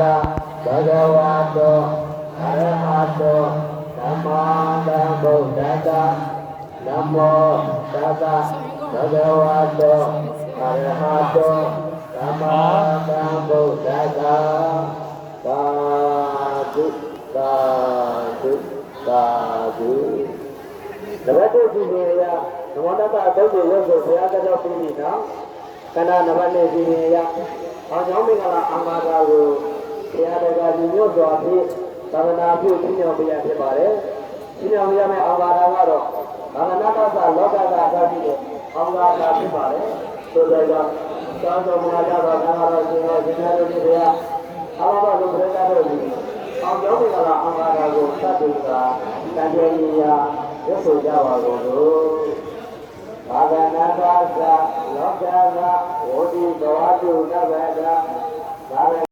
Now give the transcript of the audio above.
သာဘဂဝါတောအရဟတောသမ္မာသမ္ဗုဒ္ဓတ္တနမောသဗ္ဗဘဂဝါတောအရဟတောသမ္မာသမ္ဗုဒ္ဓတ္တသာဓုသာဓုသာဓုတပတ်တို့ဒီနေရာသမတ္တအတုပ်ကိုရုပ်ကိုဘုရားကတော့ပြနေတာ ခန္ဓာနံပါတ်နဲ့ဒီနေရအောင်ကြောင်းမင်္ဂလာအမှားတာကိုဘုရားတရားညီညွတ်စွာဖြင့်သာသနာပြုပြည့်ညောပြရဖြစ်ပါတယ်ပြည့်ညောပြရမယ့်အောင်ပါတာကတော့ဘာဝနာတ္တလောကသာသာရှိတဲ့အောင်ပါတာဖြစ်ပါတယ်ဆိုတော့ကြောင့်သောတော်မူလာတော့သံဃာတော်ရှင်တော်ရှင်များတို့ဒီဘုရားအဘဘလုံးပြည့်တာတို့ဒီအောင်ကြောင်းမင်္ဂလာအမှားတာကိုသတ်တူတာတန်ကျေကြီးရာရွတ်ဆိုကြပါကုန်လို့ဘာဝနာ သာသလောကသာဝတိဘဝတုနဗ္ဗတာဘာဝ